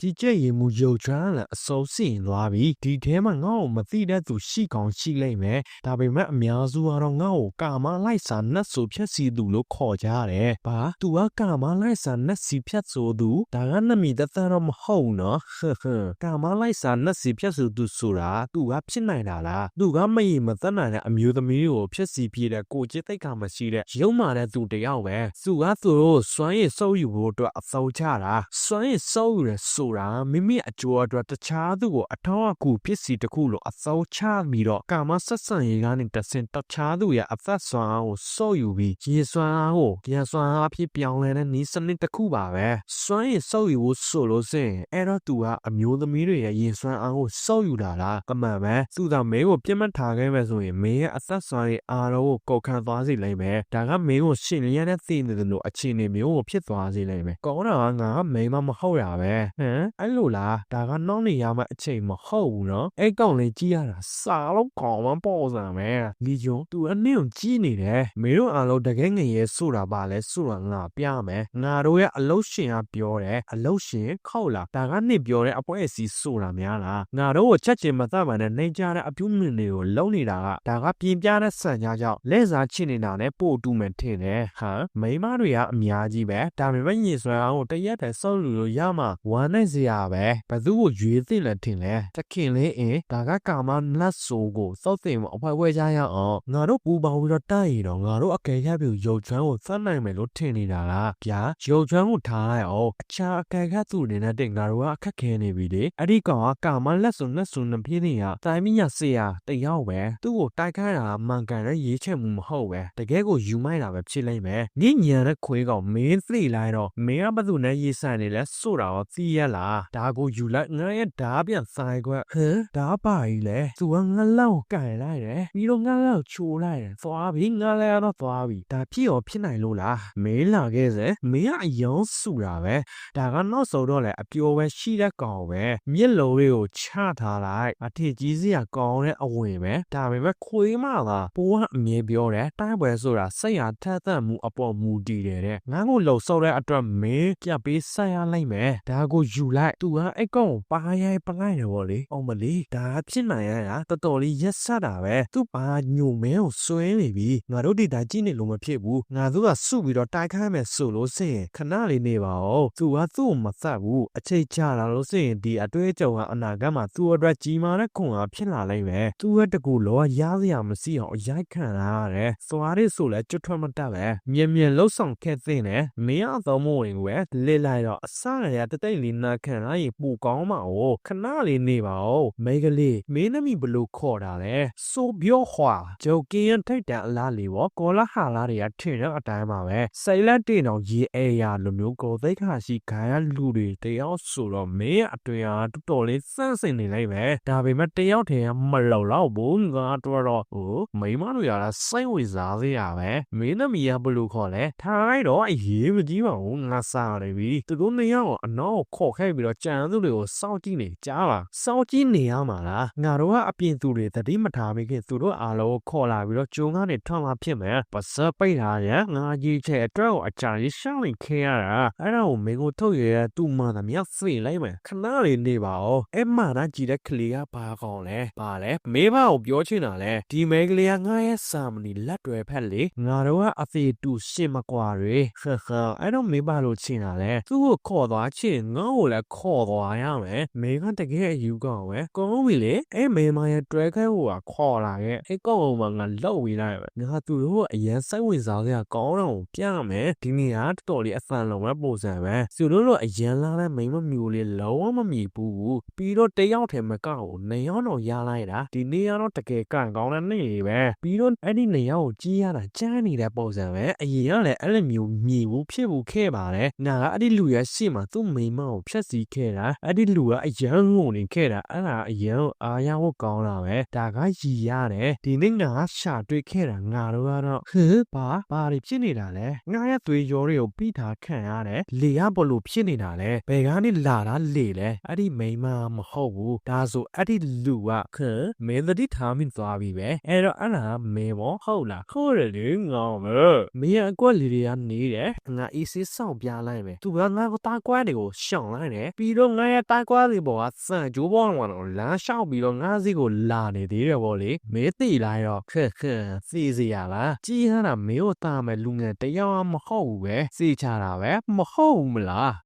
ကြီးကျက်ရင်မူရုပ်ချမ်းလည်းအစိုးစင်သွားပြီဒီထဲမှာငါ့ကိုမသိတဲ့သူရှိကောင်းရှိလိမ့်မယ်ဒါပေမဲ့အများစုကတော့ငါ့ကိုကာမလိုက်စာနှက်ဆိုဖြတ်စီသူလို့ခေါ်ကြတယ်ဘာသူကကာမလိုက်စာနှက်စီဖြတ်ဆိုသူဒါကနမီသက်သက်တော့မဟုတ်နော်ဟဟကာမလိုက်စာနှက်စီဖြတ်ဆိုသူဆိုတာသူကဖြစ်နိုင်တာလားသူကမရင်မသက်နိုင်တဲ့အမျိုးသမီးကိုဖြတ်စီပြတဲ့ကိုจิตသိက္ခာမရှိတဲ့ရုံမာတဲ့သူတယောက်ပဲသူကသူတို့စွမ်းရည်စုပ်ယူဖို့အတွက်အသောချတာစွမ်းရည်စုပ်ယူရဆိုတာမိမိအကျိုးအတွက်တခြားသူကိုအထောက်အကူပစ္စည်းတစ်ခုလိုအသောချပြီးတော့ကာမဆက်ဆံရေးကနေတဆင်တခြားသူရဲ့အသက်စွမ်းအားကိုစုပ်ယူပြီးရေစွမ်းအားကိုရန်စွမ်းအားဖြစ်ပြောင်းလဲတဲ့နည်းစနစ်တစ်ခုပါပဲစွမ်းရည်စုပ်ယူဖို့ဆိုလို့စင်အဲ့တော့သူကအမျိုးသမီးတွေရဲ့ရေစွမ်းအားကိုစုပ်ယူတာလားကမှန်ပဲသူသာမင်းကိုပြစ်မှတ်ထားခဲ့မယ်ဆိုရင်မင်းရဲ့အသက်စွမ်းရည်အားလုံးကိုကောက်ခံသွားစေလိမ့်မယ်ဒါကမင်းကိုရှင်လျက်နဲ့သိနေတယ်လို့အခြေအနေမျိုးကိုဖြစ်သွားစေလိမ့်မယ်ကောင်းတာကငါကမိန်းမမဟုတ်ရပဲဟမ်အဲ့လိုလားဒါကနောက်နေရမယ့်အချိန်မဟုတ်ဘူးနော်အဲ့ကောင်လေးကြည့်ရတာစာလုံးကောင်းမှပေါ့စံမယ်လီဂျွန်သူအနည်းကိုကြည့်နေတယ်မင်းတို့အားလုံးတကယ်ငရဲဆိုတာပါလဲဆိုတာငါပြမယ်ငါတို့ရဲ့အလုတ်ရှင်ကပြောတယ်အလုတ်ရှင်ခောက်လာဒါကနှစ်ပြောတဲ့အပွဲအစည်းဆိုတာများလားငါတို့ကိုချက်ချင်းမသတ်မှန်တဲ့နေကြတဲ့အပြုမြင်တွေကိုလုံနေတာကဒါကပြင်းပြတဲ့ဆန်ကြားကြောင့်လက်စားချစ်နေတာနဲ့ပို့တူမယ်ထင်တယ်ဟမ်မိမတွေကအများကြီးပဲဒါပေမဲ့ညင်ဆွဲအောင်ကိုတရက်တည်းစောက်လူလို့ရမှာဝမ်းနဲ့စရာပဲဘသူ့ကိုရွေးသိလဲထင်လဲတခင်လေးအင်းဒါကကာမနတ်ဆိုးကိုစောက်သိမ်အဖွဲဖွဲကြရအောင်ငါတို့ပူပေါင်းပြီးတော့တိုက်ရတော့ငါတို့အကယ်ရပြရုပ်ချမ်းကိုသတ်နိုင်မယ်လို့ထင်နေတာလားဗျာရုပ်ချမ်းကိုထားလိုက်အောင်အခြားအကယ်ကသူ့အနေနဲ့တင်ငါတို့ကအခက်ခဲနေပြီလေအဲ့ဒီကောင်ကကာမလက်စုံလက်စုံနှပြေးနေတာတိုင်းမညာဆေးရတယောက်ပဲသူ့ကိုတိုက်ခိုင်းတာမှန်ကန်တဲ့ရေးချက်မှုမဟုတ်ပဲတကယ်ကိုယူမိုက်တာပဲဖြစ်လိမ့်မယ်ညဉ့်ညံတဲ့ခွေးကောင်မင်းသိလိုက်တော့မင်းကဘသူနဲ့ရေးဆိုင်နေလဲဆိုတာရောသိရလားဒါကိုယူလိုက်ငါရဲ့ဓာပြန်ဆိုင်ခွက်ဟမ်ဓာပါကြီးလေသူကငါလောက်ကိုင်လိုက်တယ်ပြီးတော့ငါလောက်ချိုးလိုက်တယ်သွားပြီငါလည်းတော့သွားပြီဒါဖြစ်ရောဖြစ်နိုင်လို့လားမင်းလာခဲ့စေမင်းကအယုံစုတာပဲဒါကနောက်ဆုံးတော့လေအပျော်ပဲရှိတဲ့ကောင်ပဲမျက်လုံးလေးကိုချထားလိုက်အထင်ကြီးစရာကောင်းတဲ့အဝင်ပဲဒါပေမဲ့ခွေးမလားပိုးကအမြဲပြောတယ်တိုင်းပွဲဆိုတာစိတ်ဟာထက်သန်မှုအပေါ်မူတည်တယ်တဲ့ငါ့ကိုလှုပ်ဆော်တဲ့အတွက်မင်းပြပေးဆက်ရလိုက်မယ်ဒါကိုယူလိုက်သူကအဲ့ကောင်ကိုပါရိုက်ပလိုက်တယ်ဗောလေအောင်မလေးဒါဖြစ်နိုင်ရတာတော်တော်လေးရက်ဆက်တာပဲသူပါညိုမဲကိုစွဲနေပြီငါတို့ဒီတိုင်းကြည့်နေလို့မဖြစ်ဘူးငါတို့ကစုပြီးတော့တိုက်ခိုင်းမယ်ဆိုလို့စင်ခဏလေးနေပါဦးသူကသူ့ကိုမသတ်ဘူးအချိန်ကြာလာလို့စင်ဒီအတွေ့အကြုံကအနာဂတ်မှာသူ့အတွက်ကြီးမားတဲ့ခွန်အားဖြစ်လာလိမ့်မယ်သူ့ရဲ့တကူလောရရစရာမရှိအောင်အရိုက်ခံရရတယ်သွားရဆိုလဲကျွတ်ထွက်မတတ်ပဲမြင်မြင်လှုပ်ဆောင်ခဲ့တဲ့နဲ့မင်းအသောမဝင်ွယ်လစ်လိုက်တော့အစရတတိတ်လေးနာခံလိုက်ရင်ပူကောင်းမှာ哦ခဏလေးနေပါဦးမိန်းကလေးမင်းသမီးဘလို့ခေါ်တာလဲဆိုပြောဟွာဂျုတ်ကင်းထိတ်တန်အလားလေးပေါ့ကောလာဟာလာတွေကထင်တဲ့အတိုင်းပါပဲစိတ်လက်တင်အောင်ရေအေရလိုမျိုးကိုသိခါရှိခိုင်းရလူတွေတယောက်ဆိုတော့မင်းအတွင်အားတော်တော်လေးစန့်စင်နေလိုက်ပဲဒါပေမဲ့တယောက်တည်းမလုံတော့ဘူးငါတော့တော့ဟိုမိမတို့ရတာစိတ်ဝင်စားစေရပဲမင်းသမီးကဘလို့ခေါ်လဲထားလိုက်တော့အရေးမကြီးပါဘူးငါစားရပြီသူတို့နေရောအနောက်ခေါ်ခဲ့ပြီးတော့ကြံသူတွေကိုစောင့်ကြည့်နေကြားပါစောင့်ကြည့်နေရမှာလားငါတို့ကအပြင်သူတွေတတိမထားမိခင်သူတို့အားလုံးခေါ်လာပြီးတော့ကျုံကနေထောင်းလာဖြစ်မယ်ပစပ်ပိတ်ထားရငါကြီးချဲအတွက်ကိုအကြာကြီးရှောင်းနေခဲရတာအဲ့ဒါကိုမင်းကိုထုတ်ရတဲ့သူ့မှသမျှဖိလိုက်မယ်ခဏလေးနေပါဦးအဲ့မှနာကြည့်တဲ့ကလေးကဘာကောင်လဲဘာလဲမေးမကိုပြောချင်တာလဲဒီမဲကလေးကငါရဲ့စာမနီလက်တွေဖက်လေငါတို့ကအသေးတူရှင်းမကွာတွေဟဟအဲ့တော့မေးပါလို့ချင်တာလဲသူ့ကိုခေါ်သွားချင်ငါ့ကိုလည်းခေါ်သွားရမယ်မေကတကယ်အယူကောင်ပဲကောင်းပြီလေအဲ့မေမရဲ့တွဲခဲဟိုကခေါ်လာခဲ့အဲ့ကောင်ကငါလောက်ဝေးလိုက်ပဲငါသူတို့ကအရန်စိတ်ဝင်စားစရာကောင်းတော့ပြမယ်ဒီနေရာတော်တော်လေးအဖန်လုံးပဲပုံစံပဲသူတို့လိုအရန်လာတဲ့မိမမျိုးလေးလုံးဝမမြည်ဘူးပြီးတော့တယောက်ထဲမကောက်ကိုနေရောတော့ရလိုက်တာဒီနေရာတော့တကယ်ကန်ကောင်းတဲ့နေပဲပြီးတော့အဲ့ဒီနေရာကိုကြီးရတာကြမ်းနေတဲ့ပုံစံပဲအရင်ကလည်းအဲ့လိုမျိုးမြည်ဘူးဖြစ်ဘူးခဲ့ပါတယ်ငါကအဲ့ဒီလူရဲ့ရှေ့မှာသူ့မိမကိုဖျက်ဆီးခဲ့တာအဲ့ဒီလူကအရန်ငုံနေခဲ့တာအဲ့ဒါအရန်အားရဖို့ကောင်းတာပဲဒါကရည်ရတယ်ဒီနေ့ငါရှာတွေ့ခဲ့တာငါတို့ကတော့ဟဲ့ဘာဘာတွေဖြစ်နေတာလဲငါရဲ့သွေးကြောတွေကိုပြီးထားခံရတယ်လေကဘလို့ဖြစ်နေတာလဲဘယ်ကနေလာတာလေလဲအဲ့ဒီမိမမဟုတ်ဘူးဒါဆိုအဲ့ဒီလူကခမင်းသတိထားမိသွားပြီပဲအဲ့တော့အဲ့ဒါမင်းဘောဟုတ်လားဟုတ်တယ်လေငေါ့မဲမင်းအကွက်လီတွေကနေတယ်ငါအေးစေးစောင့်ပြလိုက်မယ်သူကငါ့ကိုတာကွဲတွေကိုရှောင်လိုက်တယ်ပြီးတော့ငါရဲ့တိုက်ကွာစီပေါ်ကစံကြိုးပေါ်တော့လမ်းလျှောက်ပြီးတော့ငါစီကိုလာနေသေးတယ်ဗောလေမင်းသိလိုက်တော့ခက်ခက်စီစီရလားကြီးဟန်းတာမင်းကိုတာမယ်လူငယ်တယောက်မဟုတ်ဘူးပဲစီချတာပဲမဟုတ်ဘူးမလား